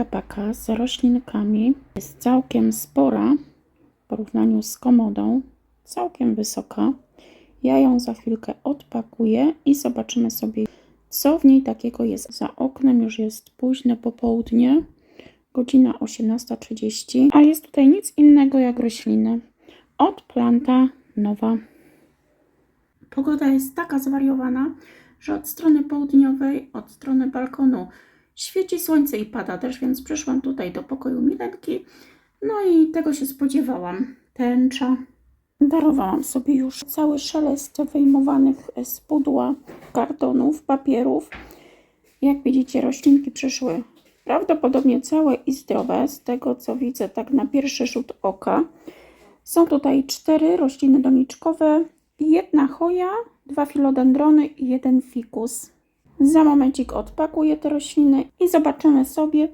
Taka paka z roślinkami jest całkiem spora w porównaniu z komodą, całkiem wysoka. Ja ją za chwilkę odpakuję i zobaczymy sobie, co w niej takiego jest. Za oknem już jest późne popołudnie, godzina 18.30, a jest tutaj nic innego jak rośliny. Od planta nowa. Pogoda jest taka zwariowana, że od strony południowej, od strony balkonu świeci słońce i pada deszcz, więc przyszłam tutaj do pokoju Milenki. No i tego się spodziewałam. Tęcza. Darowałam sobie już cały szelest wyjmowanych z pudła kartonów, papierów. Jak widzicie, roślinki przyszły prawdopodobnie całe i zdrowe, z tego co widzę tak na pierwszy rzut oka. Są tutaj cztery rośliny doniczkowe, jedna choja, dwa filodendrony i jeden fikus. Za momencik odpakuję te rośliny i zobaczymy sobie,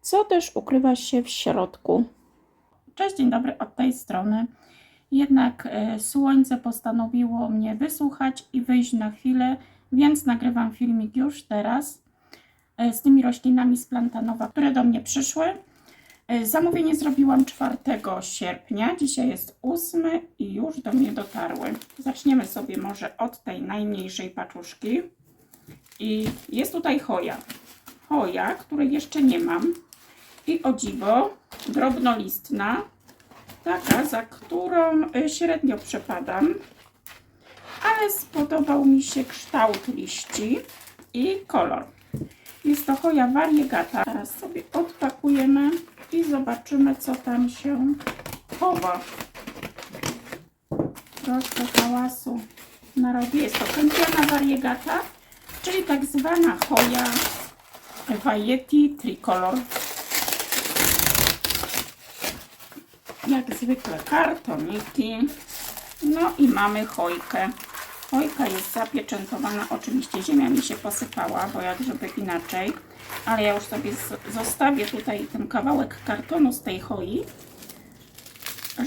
co też ukrywa się w środku. Cześć, dzień dobry od tej strony. Jednak e, słońce postanowiło mnie wysłuchać i wyjść na chwilę, więc nagrywam filmik już teraz e, z tymi roślinami z plantanowa, które do mnie przyszły. E, Zamówienie zrobiłam 4 sierpnia, dzisiaj jest 8 i już do mnie dotarły. Zaczniemy sobie może od tej najmniejszej paczuszki. I jest tutaj choja. Choja, której jeszcze nie mam. I o dziwo, drobnolistna, taka, za którą y, średnio przepadam. Ale spodobał mi się kształt liści i kolor. Jest to choja variegata. Teraz sobie odpakujemy i zobaczymy, co tam się chowa. Troszkę hałasu narobię. Jest to kępiana variegata, czyli tak zwana choja Vajeti Tricolor. Jak zwykle kartoniki. No i mamy chojkę. Chojka jest zapieczętowana. Oczywiście ziemia mi się posypała, bo jak żeby inaczej. Ale ja już sobie zostawię tutaj ten kawałek kartonu z tej choi,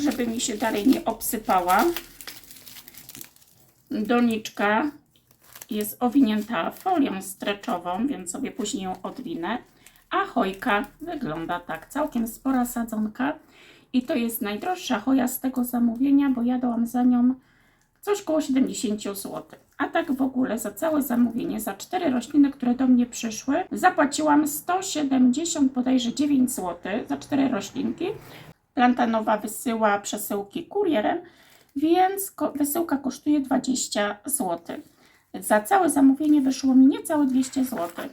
żeby mi się dalej nie obsypała. Doniczka jest owinięta folią streczową, więc sobie później ją odwinę. A chojka wygląda tak, całkiem spora sadzonka. I to jest najdroższa choja z tego zamówienia, bo jadłam za nią coś koło 70 zł. A tak w ogóle za całe zamówienie, za cztery rośliny, które do mnie przyszły, zapłaciłam 170 bodajże 9 zł za cztery roślinki. Plantanowa wysyła przesyłki kurierem, więc wysyłka kosztuje 20 zł. Za całe zamówienie wyszło mi niecałe 200 zł.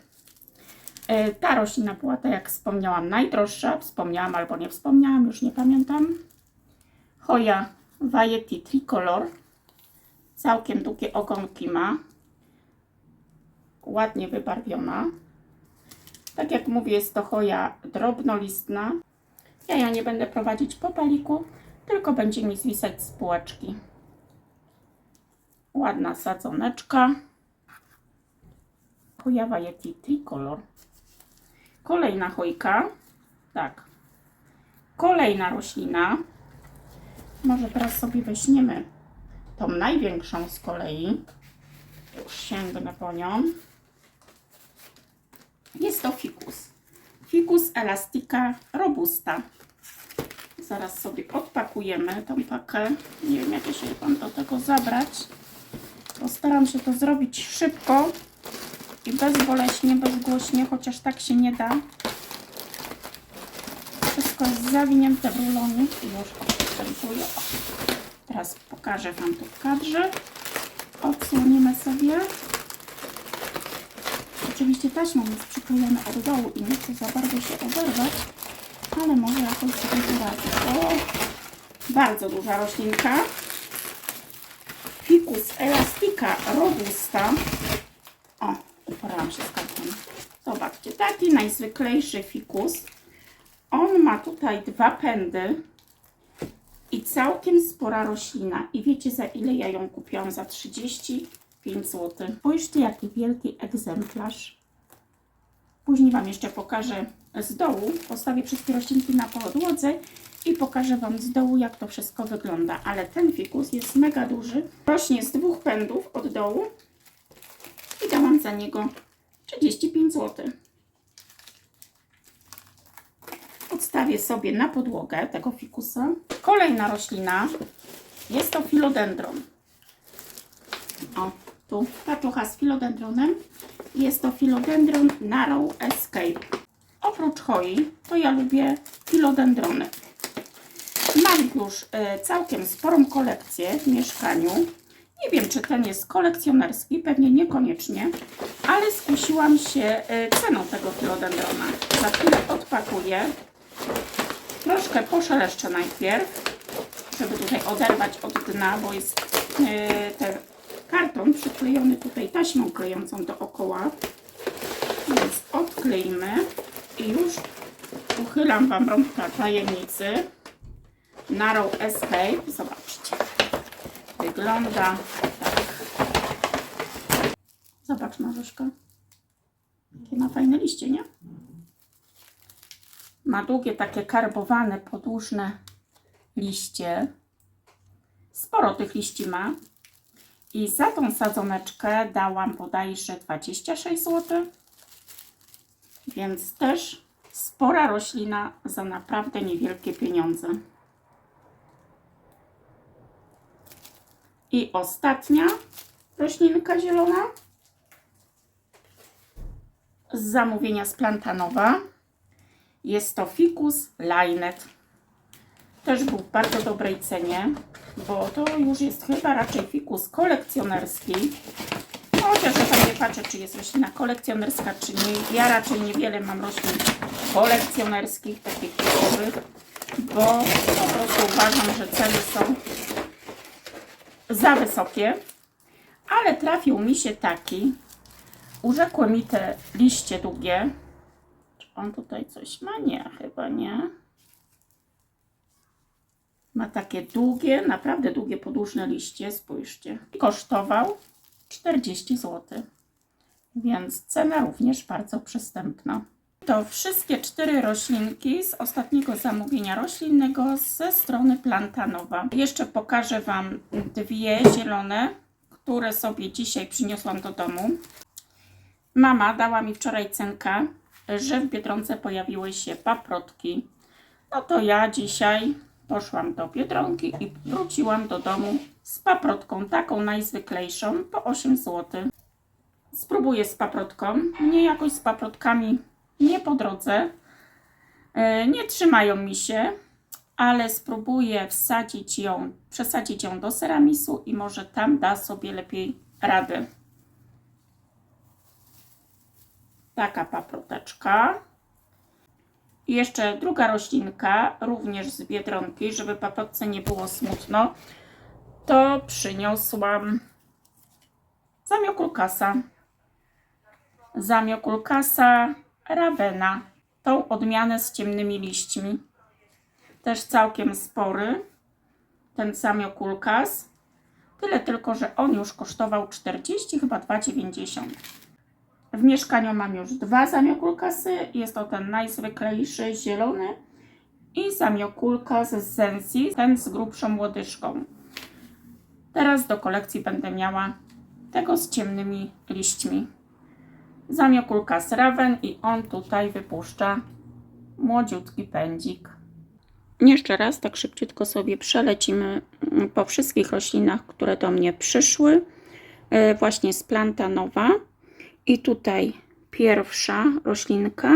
E, Ta roślina była, tak jak wspomniałam, najdroższa. Wspomniałam albo nie wspomniałam, już nie pamiętam. Choja Vajeti Tricolor. Całkiem długie ogonki ma. Ładnie wybarwiona. Tak jak mówię, jest to choja drobnolistna. Ja ją nie będę prowadzić po paliku, tylko będzie mi zwisać z półeczki. Ładna sadzoneczka. Choja Vajeti Tricolor. Kolejna chojka. Tak. Kolejna roślina. Może teraz sobie weźmiemy tą największą z kolei. Już sięgnę po nią. Jest to fikus. Fikus elastica robusta. Zaraz sobie odpakujemy tą pakę. Nie wiem, jak ja się mam do tego zabrać. Postaram się to zrobić szybko i bezboleśnie, bezgłośnie, chociaż tak się nie da. Wszystko jest zawinięte w rulonie i już odstępuję. Teraz pokażę Wam to w kadrze. Odsłonimy sobie. Oczywiście taśmą jest przyklejone od dołu i nie chcę za bardzo się oberwać, ale może jakoś sobie poradzę. O, bardzo duża roślinka. Ficus elastica robusta. O, uporałam się z kartonem. Zobaczcie, taki najzwyklejszy fikus. On ma tutaj dwa pędy i całkiem spora roślina. I wiecie za ile ja ją kupiłam? Za 35 zł. Spójrzcie jaki wielki egzemplarz. Później Wam jeszcze pokażę z dołu. Postawię wszystkie roślinki na podłodze i pokażę Wam z dołu jak to wszystko wygląda. Ale ten fikus jest mega duży. Rośnie z dwóch pędów od dołu i dałam za niego 35 zł. odstawię sobie na podłogę tego fikusa. Kolejna roślina jest to filodendron. O, tu paczucha z filodendronem. Jest to filodendron Narrow Escape. Oprócz choi, to ja lubię filodendrony. Mam już e, całkiem sporą kolekcję w mieszkaniu. Nie wiem, czy ten jest kolekcjonerski, pewnie niekoniecznie, ale skusiłam się e, ceną tego filodendrona. Za chwilę odpakuję. Troszkę poszeleszczę najpierw, żeby tutaj oderwać od dna, bo jest e, ten karton przyklejony tutaj taśmą klejącą dookoła. Więc odkleimy i już uchylam Wam rąbka tajemnicy. Narrow Escape. Zobaczcie. Wygląda tak. Zobacz Marzuszka. Jakie ma fajne liście, nie? Ma długie, takie karbowane, podłużne liście. Sporo tych liści ma. I za tą sadzoneczkę dałam bodajże 26 zł. Więc też spora roślina za naprawdę niewielkie pieniądze. I ostatnia roślinka zielona z zamówienia z Plantanowa. Jest to ficus lainet. Też był w bardzo dobrej cenie, bo to już jest chyba raczej fikus kolekcjonerski. No, Chociaż ja tam nie patrzę, czy jest roślina kolekcjonerska, czy nie. Ja raczej niewiele mam roślin kolekcjonerskich, takich typowych, bo po prostu uważam, że ceny są za wysokie. Ale trafił mi się taki. Urzekły mi te liście długie. Czy on tutaj coś ma? Nie, chyba nie. Ma takie długie, naprawdę długie, podłużne liście. Spójrzcie. Kosztował 40 zł. Więc cena również bardzo przystępna. To wszystkie cztery roślinki z ostatniego zamówienia roślinnego ze strony Plantanowa. Jeszcze pokażę Wam dwie zielone, które sobie dzisiaj przyniosłam do domu. Mama dała mi wczoraj cenkę, że w Biedronce pojawiły się paprotki. No to ja dzisiaj poszłam do Biedronki i wróciłam do domu z paprotką, taką najzwyklejszą, po 8 zł. Spróbuję z paprotką. Mnie jakoś z paprotkami nie po drodze. E, Nie trzymają mi się, ale spróbuję wsadzić ją, przesadzić ją do seramisu i może tam da sobie lepiej radę. Taka paproteczka. I jeszcze druga roślinka, również z Biedronki, żeby paprotce nie było smutno, to przyniosłam zamiokulkasa. Zamiokulkasa Ravena. Tą odmianę z ciemnymi liśćmi. Też całkiem spory. Ten zamiokulkas. Tyle tylko, że on już kosztował 40, chyba 2,90. W mieszkaniu mam już dwa zamiokulkasy. Jest to ten najzwyklejszy, zielony i zamiokulkas z Zensi, ten z grubszą łodyżką. Teraz do kolekcji będę miała tego z ciemnymi liśćmi. Zamiokulkas Raven i on tutaj wypuszcza młodziutki pędzik. Jeszcze raz tak szybciutko sobie przelecimy mm, po wszystkich roślinach, które do mnie przyszły. e, Właśnie z Plantanowa. I tutaj pierwsza roślinka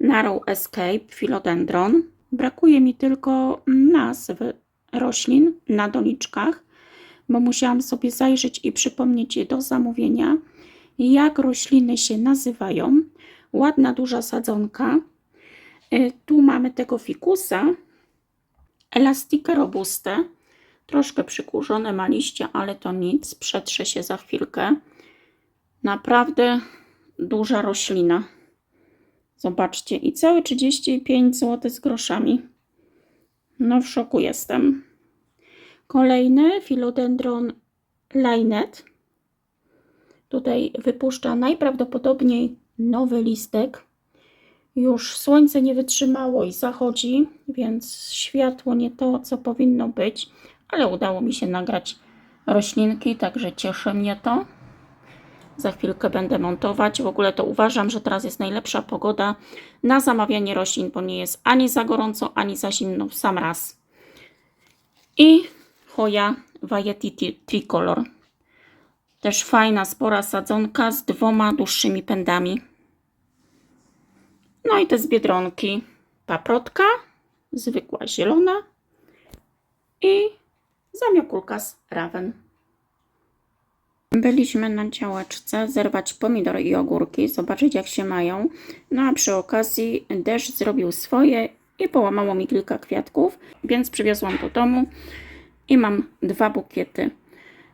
Narrow Escape Philodendron. Brakuje mi tylko nazw roślin na doniczkach, bo musiałam sobie zajrzeć i przypomnieć je do zamówienia, jak rośliny się nazywają. Ładna, duża sadzonka. Y, Tu mamy tego fikusa, Elastica robuste. Troszkę przykurzone ma liście, ale to nic, przetrze się za chwilkę. Naprawdę duża roślina. Zobaczcie, i całe 35 zł z groszami. No w szoku jestem. Kolejny Philodendron Lainet. Tutaj wypuszcza najprawdopodobniej nowy listek. Już słońce nie wytrzymało i zachodzi, więc światło nie to, co powinno być, ale udało mi się nagrać roślinki, także cieszy mnie to. Za chwilkę będę montować. W ogóle to uważam, że teraz jest najlepsza pogoda na zamawianie roślin, bo nie jest ani za gorąco, ani za zimno w sam raz. I Hoja Tri- Tricolor. Też fajna, spora sadzonka z dwoma dłuższymi pędami. No i te z Biedronki. Paprotka, zwykła zielona i zamiokulka z Raven. Byliśmy na działeczce zerwać pomidory i ogórki, zobaczyć jak się mają. No a przy okazji deszcz zrobił swoje i połamało mi kilka kwiatków, więc przywiozłam do domu i mam dwa bukiety.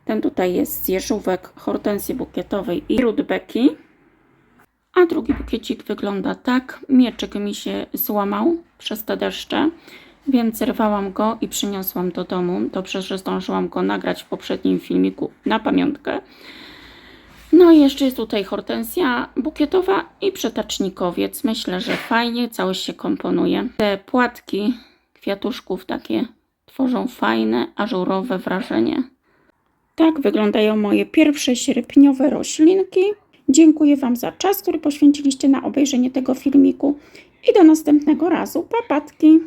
Ten tutaj jest z jeżówek hortensji bukietowej i rudbeki. A drugi bukiecik wygląda tak. Mieczyk mi się złamał przez te deszcze, więc zerwałam go i przyniosłam do domu. Dobrze, że zdążyłam go nagrać w poprzednim filmiku na pamiątkę. No i jeszcze jest tutaj hortensja bukietowa i przetacznikowiec. Myślę, że fajnie całość się komponuje. Te płatki kwiatuszków takie tworzą fajne, ażurowe wrażenie. Tak wyglądają moje pierwsze sierpniowe roślinki. Dziękuję Wam za czas, który poświęciliście na obejrzenie tego filmiku i do następnego razu. Papatki!